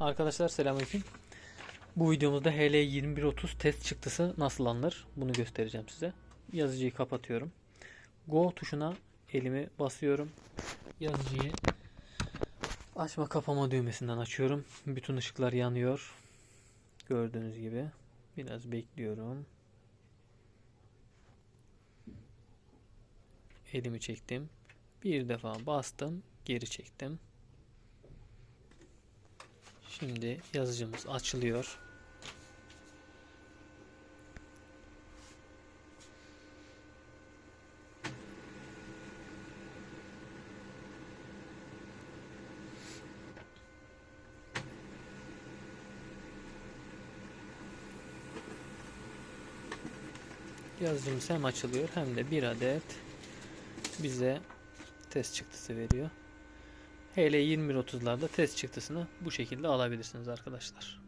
Arkadaşlar selamünaleyküm. Bu videomuzda HL2130 test çıktısı nasıl alınır bunu göstereceğim size. Yazıcıyı kapatıyorum. Go tuşuna elimi basıyorum. Yazıcıyı açma kapama düğmesinden açıyorum. Bütün ışıklar yanıyor. Gördüğünüz gibi. Biraz bekliyorum. Elimi çektim. Bir defa bastım. Geri çektim. Şimdi yazıcımız açılıyor. Yazıcımız hem açılıyor hem de bir adet bize test çıktısı veriyor. HL 2130'larda test çıktısını bu şekilde alabilirsiniz arkadaşlar.